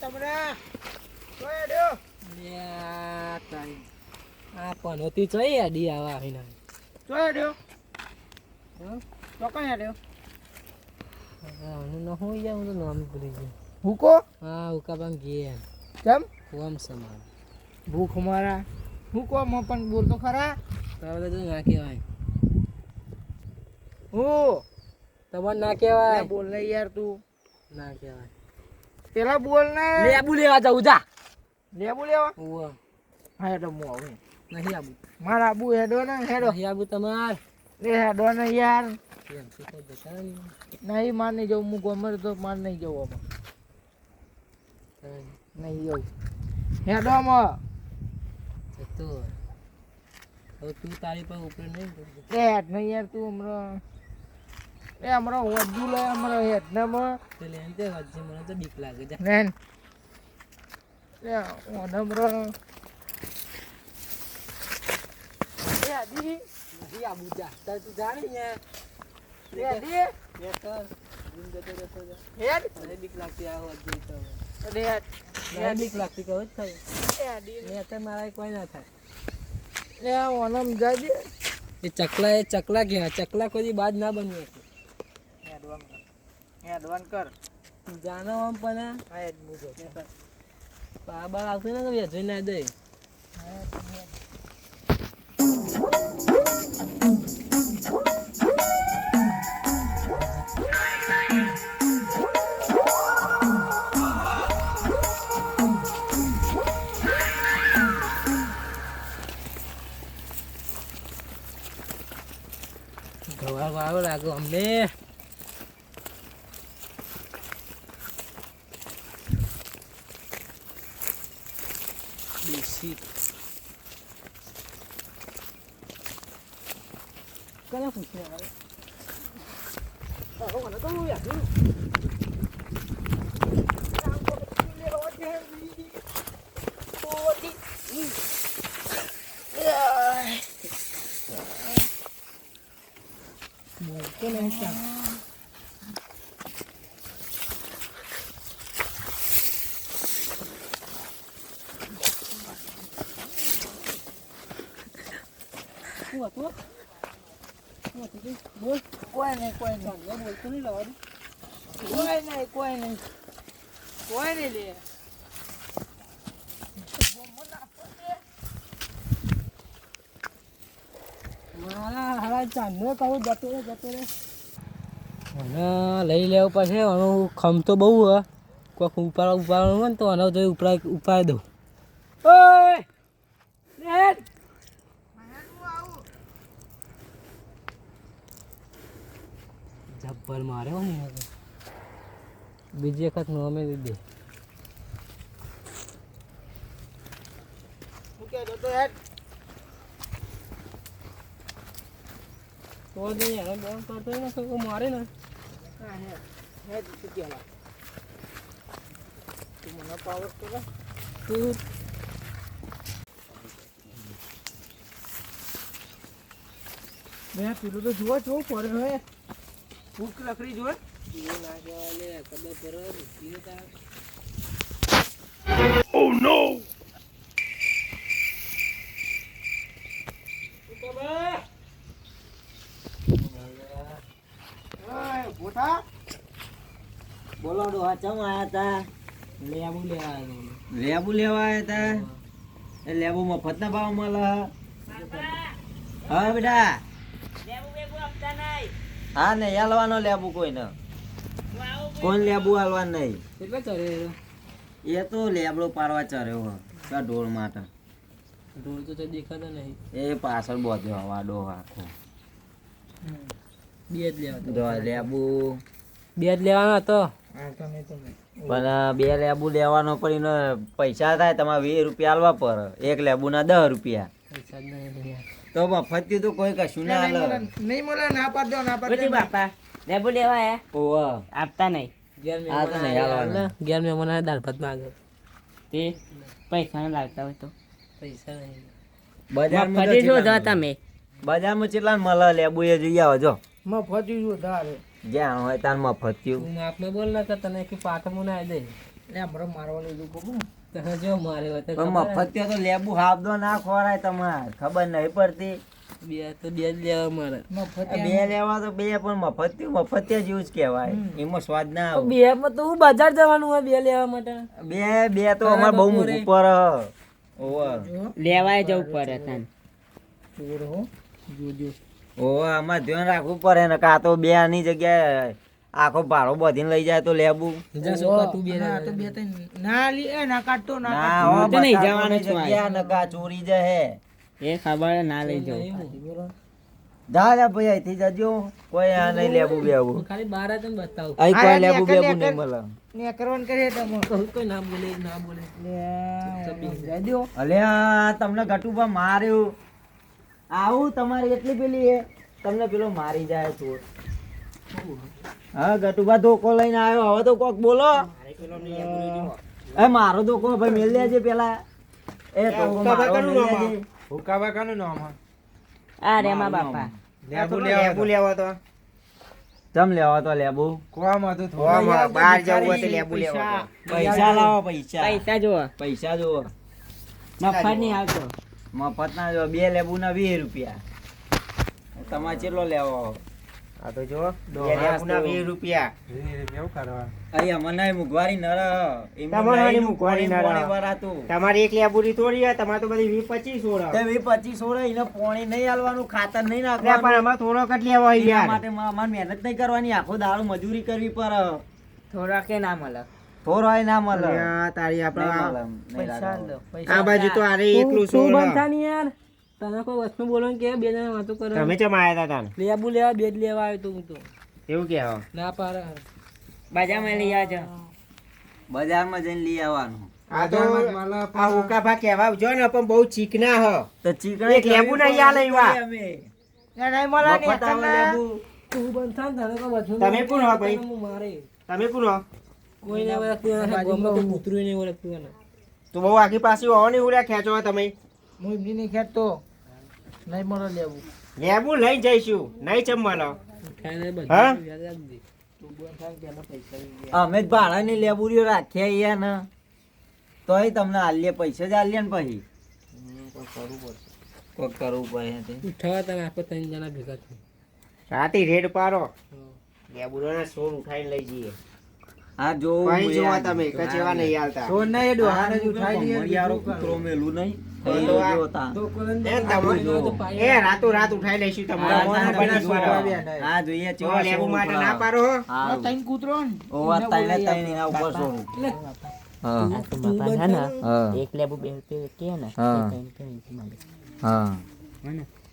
તમને? અડ્યો લ્યા તારી. ચોઈ આડી આવા આવીને. કોઈ અડ્યો હં? તો કઈ અડ્યો હવે આનું યાર? હું તો નામ ભૂલી ગયો. ભૂકો? હા ઉકાબામ ગયા કેમ? કોમ સમાન. ભૂખ મારા. ભૂકો માં પણ બોલ તો ખરા. તારે તો ના કહેવાય. હું? તમારે ના કહેવાય. બોલ ને યાર તું. ના કહેવાય. પેલા બોલ ને. લેબુ લેવા જાઉં જા. લેબુ લેવા? ઉવ્વ. હા હેડો હું આવું. નહીં આબુ મારા આબુ હેડો ને હેડો. નહીં આબુ તમાર. લે હેડો ને યાર. નહીં. માર નહીં જવું હું ગોમર તો માર નહીં જવું આમાં. નહીં જવું. હેડો આમાં. તું. તારી પર ઉપર નહીં. હેડ નહીં યાર તું હમણાં. એ હમણાં વધુ લે હમણાં હેડ ને હમણાં તો લે એમ તે વચ્ચે મને તો બીક લાગે જા. નેન એ ઓને હમણાં એ આદી. નહીં આબુ જા તાર તું જા ને યાર એ આદી. બે કર જીમ જતો રહેતો જા. હેડ. મને બીક લાગતી આ વચ્ચે તો. અરે મને બીક લાગતી કહું જ થાય એ આદી. ને અત્યારે મારા કોઈ ના થાય. એ ઓનમ જાજે. એ ચકલા એ ચકલા કહેવાય. ચકલા કોઈ બાદ ના બની શકે હેડવાન કર હેડવાન કર. જાનો આમ પણ હા હેડ મુજો બા બા આવતું ને તો વેચવી ના દે. ગવાર કને પૂછ્યું હવે તારો મને તો યાદ નહીં. બોલતો નહીં ચાલ. શું હતું? શું હતું તે? બોલ. કોઈ નહીં કોઈ નહીં ચાંદલો બોલતો નહીં રવા દે. કોઈ નહીં કોઈ નહીં કોઈ નહીં લે મારા હારા ચાંદલો કહું જતો રે જતો રે મને લઈ લેવું પછી આનું ખમ તો બહુ હ કોઈક ઉપાડ ઉપાડવાનું હોય ને તો આનો તો ઉપરા ઉપાડી દઉં ઓય જબ્બર માર્યો ને એને તો. બીજી વખત નો અમે દે શું કહેતો તો હેડ તો જ એને બોલ કરતો હોય ને તો કોઈ મારે ને હા હેડ હેડ શું કહેલા તું મને પાવર કરે તું મેં પેલું તો જુઓ છો પડે હવે ભૂખ લકડી જોવે? ઓય ભૂઠા બોલો ડોહા ચમ આયા તા? લેબુ લેવા આવ્યો લેબુ લેવા આયા તા? એ લેબુ મફત ના ભાવ મળે. હા બેટા. હા ને હાલવાનો લેબુ કોઈ ને કોઈ લેબુ હાલવાનું નહીં. કેટલા ચરે એ તો લેબડો પાડવા ચર્યો હો કા ઢોળ માટે. ઢોળ તો તે દેખાતો નહીં. એ પાછળ બોધ્યો હવા ડો આખો. બે જ લેવા લેબુ. બે જ લેવાનો હતો હા તમે તમે પણ બે લેબુ લેવાનો પણ એનો પૈસા થાય તમારે વીસ રૂપિયા હાલવા પર. એક લેબુ ના દસ રૂપિયા. પૈસા જ નહીં યાર. તો તો કોઈ કશું ના હાલે. નહીં મળે. ના પાડ દો ના પાડ દો બાપા લેબુ લેવા હે? ઓવા. આપતા નહીં. આ તો નહીં હાલવાના. મહેમાન દાળ ભાત માંગે. તે પૈસા ન લાગતા હોય તો. પૈસા નહીં. બજારમાં તો ફરી જો ચેટલા તમે. બજારમાં કેટલા મળે લેબુ એ જઈ આવો જો. મફતી જો ધારે. જ્યાં હોય ત્યાં મફત થયું. આપને બોલ ના કર તને કે પાકમાં ના દે. લે હમણાં મારવાનું એવું કહું તને જો મારે હોય તો પણ ખબર હે? મફતિયા તો લેબુ હાફદો ના ખોરાય તમારે ખબર નહીં પડતી. બે તો બે જ લેવા મારે. બે લેવા તો બે પણ મફતિયું મફતિયા જેવું જ કહેવાય. એમાં સ્વાદ ના આવે. બે માં તો હું બજાર જવાનું હોય બે લેવા માટે. બે બે તો અમારે બહુ મૂકવું ઓવર લેવાય જવું પડે તને. જોજો ઓવર અમારે ધ્યાન રાખવું પડે ને કાં તો બે આની જગ્યાએ આખો ભાડો બધીને લઈ જાય તો લેબુ તું બે તો બે ના લી ના કાઢતો ના ના કાઢતો. હો તો નહીં જવાનું જગ્યા નકા ચોરી જહે. એ ખબર ના લઈ જાવ. જા જા ભાઈ અહીંથી જજો કોઈ આ નહીં લેબુ બેબુ ખાલી બાર જ બતાવું. અહીં કોઈ લેબુ બેબુ નહીં મળે. ને કરવાનું કરીએ તમે. કોઈ ના બોલે ના બોલે. લે અલે. તમને ગટુબા માર્યું. આવું તમારી એટલી પેલી એ તમને પેલો મારી જાય ચોર. હા ગટુબા ધોકો લઈને આવ્યો. હવે તો કોક બોલો. એ મારો ધોકો ભાઈ મેલ દેજે પેલા. એ ધોકો મારો હુકાબા કાનું નામ હા? આ રે માં બાપા. લેબુ લેવા તો. તમ લેવા તો લેબુ? હોવામાં બહાર જવું હોય તો લેબુ લેવા પૈસા લાવો પૈસા. પૈસા જો પૈસા જો મફત નહીં આવતો. મફત ના જો બે લેબુ ના વીસ રૂપિયા. તમારે ચેટલો લેવો? આ તો જો દોહાપુના 20 રૂપિયા. 20 રૂપિયા અહીંયા મને મુગવારી નર. તમારી મુગવારી નર. વરાતું તમારી એક લેબુરી થોડી હોય તમારે તો બધી વીસ પચીસ સોળ તે વી પચીસ સોળ એને પોણી નહીં આલવાનું ખાતર નહીં પણ નાખવાનું થોડો થોડોક જ લેવા હોય યાર. માટે મા- અમારે મહેનત નહીં કરવાની આખો દાડો મજૂરી કરવી પર થોડા કે ના મળે. થોડો ના મળે. તારી લાગે. આ બાજુ તો આરે એકલું શું સોળ. બંધ થા ને યાર. તને કોઈ વસ્તુ બોલો કે બે જણા વાતો કરે? તમે ચમ આયા હતા તાન? લેબુ લેવા બે જ લેવા આવ્યો તો હું તો. એવું કે ના પારે બજારમાં લઈ આવજો. બજારમાં જઈને લઈ આવવાનું. આ તો આ ઉકાભા કહેવા જો ને પણ બહુ ચીકના હ. તો ચીકણી એક લેબુ નહીં. નહીં. તું બંધ તને કોઈ વસ્તુ તમે કોણ હો ભાઈ? મારે? તમે કોણ હો? કોઈને ઓળખતું નથી ગામમાં કોઈ કૂતરું નહીં ઓળખતું એને તું બહુ આગી પાછી હોવો ને ઉડ્યા ખેંચો તમે. હું એમની નહીં ખેંચતો નહીં મળે લેવું. લેબુ લઈ જઈશું નહીં જમવાનો હા? અમે જ ભાડાની લેબુરીઓ રાખ્યા અહીંયા ને. તોય તમને આલીએ પૈસા જ આલીએ ને પછી. કોક કરવું પડે તે. ઉઠાવા તને આપણે ત્રણ જણા ભેગા થઈ રાતે રેડ પારો લેબુરો ના સોર ઉઠાઈને લઈ જઈએ. હા જોવું પાણી જોવા તમે કચેવા નહીં આ નહીં આ- ઉઠાઈ આ એક લેબુ બે કે ને?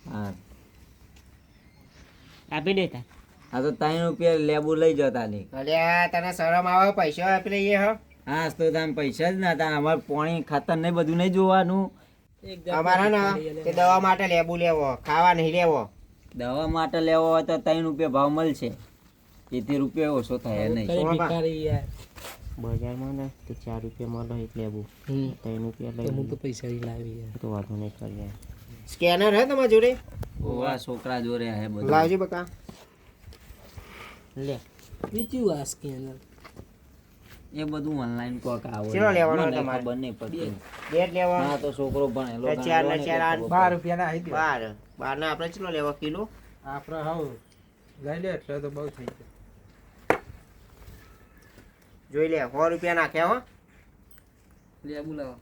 હા. આપી દેતા આ તો ત્રણ રૂપિયા લેબુ લઈ જતા નહીં અલ્યા તને શરમ આવે પૈસા આપી લઈએ હો. હા તો તમે પૈસા જ ના તા અમારે પાણી ખાતર નહીં બધું નહીં જોવાનું. અમારા ના તે દવા માટે લેબુ લેવો ખાવા નહીં લેવો. દવા માટે લેવો હોય તો ત્રણ રૂપિયા ભાવ મળશે. તેથી રૂપિયા ઓછો થાય નહીં. કઈ ભિખારી યાર. બજારમાં ને તે ચાર રૂપિયા મળે એક લેબુ. ત્રણ રૂપિયા લઈ હું તો પૈસા લાવી તો વાંધો નહીં કરીએ. સ્કેનર હે તમારા જોડે? ઓવા છોકરા જોડે હે બધું. લાવજો બકા. લે. બીજું આ સ્કેનર એ બધું ઓનલાઈન કોક આવે ચેલો લેવાનો તમારે? ખબર નહીં પડતી. ડેટ ના તો છોકરો ભણેલો ચાર ને ચાર આઠ. બાર રૂપિયા ના બાર બાર. ના આપણે ચેલો લેવા? કિલો? આપણે હાઉ લઈ લે એટલે તો બહુ થઈ જાય. જોઈ લે સો રૂપિયા નાખ્યા હો. લેબુ લાવો.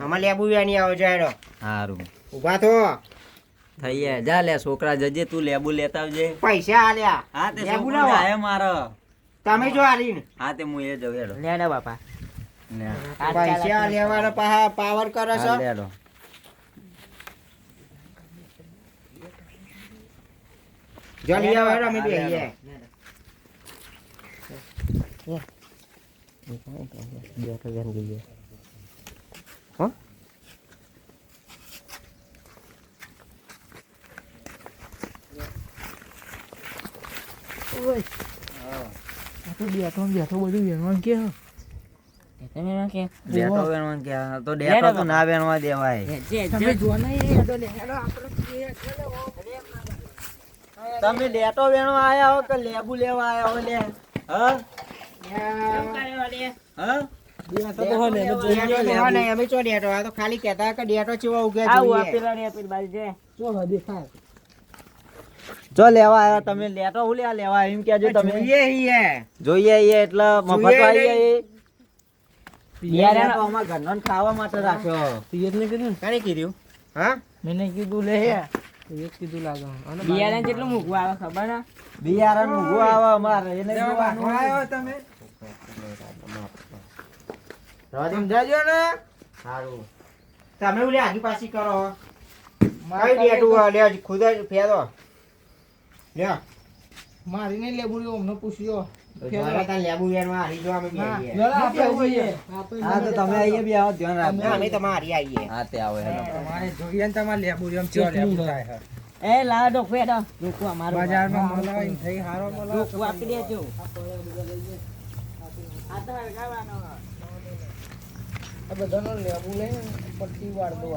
આમાં લેબુ વ્યાની આવો જાયડો. હારું. ઊભા થો. થઈ ગયા જા લે છોકરા જજે તું લેબુ લેતા આવજે. પૈસા આલ્યા. હા તે લેબુ છોકરો લાવો. મારો. તમે જો આલી હા તે હું એ જઉં હેડો લે ને બાપા. પૈસા લેવાનો પાહા પાવર કરો છો. હા, લે હેડો. જો લઈ આવો હેડો અમે બેહીએ બેઠો બેઠો બધું વેણવાનું કે તમે કે કે તો તો ના વેણવા દેવાય જે- જે- તમે જો નહીં તો લે તમે ડેટો વેણવા આયા હો કે લેબુ લેવા આયા હો લે હા? હા તો તો તો ખાલી કેતા કે ડેટો ચેવો ઉગે જોઈએ. આપેલા ને આપેલી બાજુ છે જો લેવા આવ્યા તમે લેટો હું લ્યા લેવા એમ કેજો તમે. જોઈએ ઈએ. જોઈએ ઈએ એટલે મફત આવી. જાય તો અમાર ઘરનો ખાવા માટે રાખ્યો. પિયર ને? કીધું કોને કીધું. હા? મેં કીધું લે એક કીધું લાગે અને બિયારણ કેટલું મૂકવું આવે ખબર ના? બિયારણ ઊભું આવે અમારે એને જોવાનું આવ્યો તમે? સમજાજો ને? સારું તમે ઓલી આગી પાછી કરો કઈ ડેટું લે ખુદ જ ફેરો. લે. મારી નહીં લેવું રહ્યો અમને પૂછ્યો બધાનો લેબુ લેબુ લેબુ લઈને પછી વાળ દો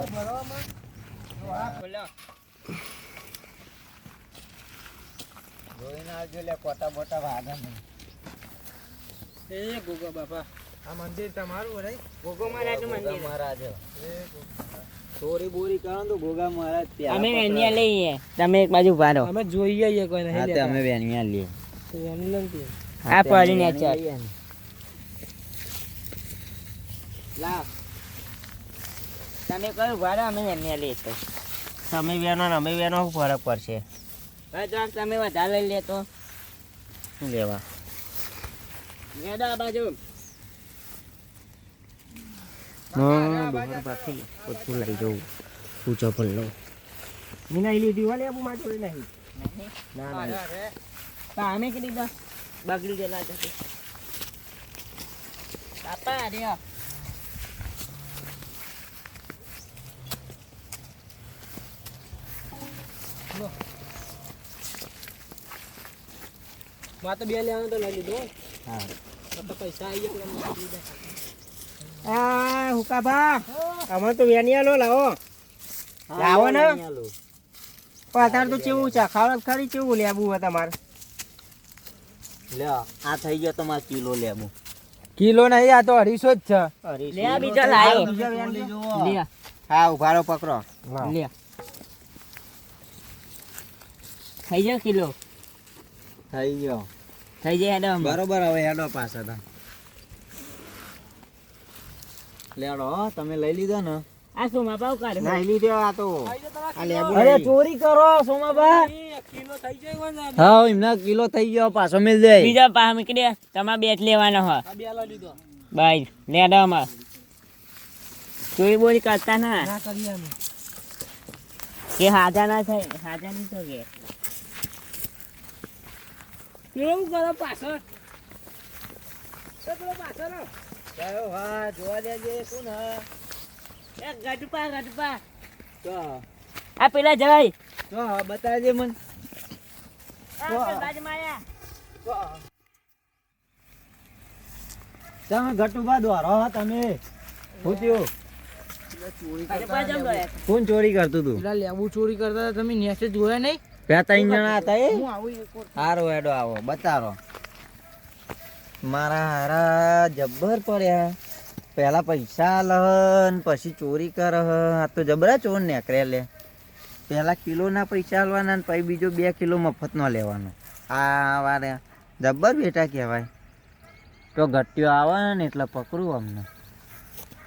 જોઈને આવજો લે કોટા બોટા વાગે એ ગોગા બાપા. આ મંદિર તમારું રે ગોગો મહારાજનું મંદિર. મહારાજ. ચોરી બોરી કરો તો ગોગા મહારાજ ત્યાં અમે વેણિયા લઈએ. તમે એક બાજુ ઊભા અમે જોઈએ છીએ કોઈ નહીં તે અમે વેણિયા લઈએ. તો એની આ પડી ને ચાલ લાવ. તમે કયું ભાડે અમે વેણિયા લઈએ તો. તમે વેનો ને અમે વેનો ફરક પડશે. તો તમે વધારે લઈ લેતો શું લેવા? આ બાજુ. બધું લઈ જવું. પૂછો ભલ્લો મેં નહીં લીધી માં જોડે નહીં. ના ના. તો અમે કીધી દો. બગડી ગયેલા છે. બાપા રે. માં તો બે લેવાનું તો લઈ લીધું હો. તો પૈસા આવી ગયા. આ હુકાભા અમે તો વેનિયા લો લાવો. લાવો ને. પણ અત્યારે તો કેવું છે? ખાવા ખરી કેવું લેવું હોય તમારે? લે આ થઈ ગયો તમારે કિલો લેવું કિલો નહીં આ તો અઢીસો જ છે. લે બીજા બીજો લાયો લે. હા ઉભારો પકડો. લે. થઈ જાવ કિલો? થઈ ગયો. થઈ જાય હેડો બરોબર હવે હેડો પાસે તો લેડો તમે લઈ લીધો ને. આ શું માં કાઢ. લઈ લીધો આ તો. આ લેબુ અરે ચોરી કરો સોમાબા એ કિલો થઈ જાય ને. હા એમના કિલો થઈ ગયો પાછો મિલ જાય બીજા પાહ મૂકી દે તમારે બેટ લેવાનો આ બે લઈ લીધો. બાય લેડો અમાર ચોરી બોરી કરતા ના. ના કરીએ કે હાજા ના થાય હાજા નહીં તો કે. કેવું કરો પાછળ. પેલો પાછળ. કયો હા જોવા દેજે એ તો આ પેલા જરાય તો હા બતાવજે મન. તમે ઘટુબા દોરો તમે. થયું? કોણ ચોરી કરતું તું? પેલા લેબુ ચોરી કરતા હતા તમે નેસે જોયા નહીં? બે ત્રણ જણા હતા એ? સારો હેડો આવો બતારો મારા હારા જબ્બર પડ્યા. પહેલા પૈસા લહન પછી ચોરી કર આ તો જબરા ચોર નેકરે લે. પેલા કિલોના પૈસા લેવાના ને પછી બીજો બે કિલો મફતનો લેવાનો. આ વારે જબ્બર બેટા કહેવાય. તો ઘટ્યો આવે ને એટલે પકડું અમને.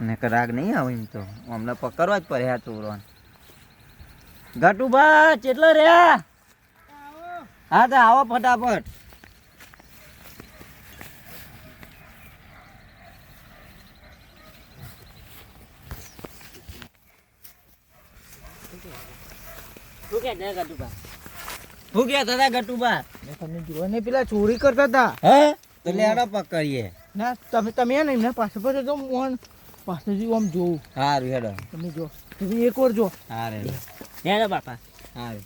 ને કદાક નહીં આવે એમ તો. અમને પકડવા જ પડ્યા ચોરોને. ઘટુભા કેટલો રહ્યા? હા તો આવો ફટાફટ. શું કે દાદા હું ગટુબા તમે જોયા નહીં પેલા ચોરી કરતા હતા. હે? તો લેડો પકડીએ ના તમે તમે ને એમને પાસે જો મોહન પાછળથી આમ જોવું હારું હેડો. તમે જો. તમે એક વાર જો. હારે લેડો બાપા. હારું.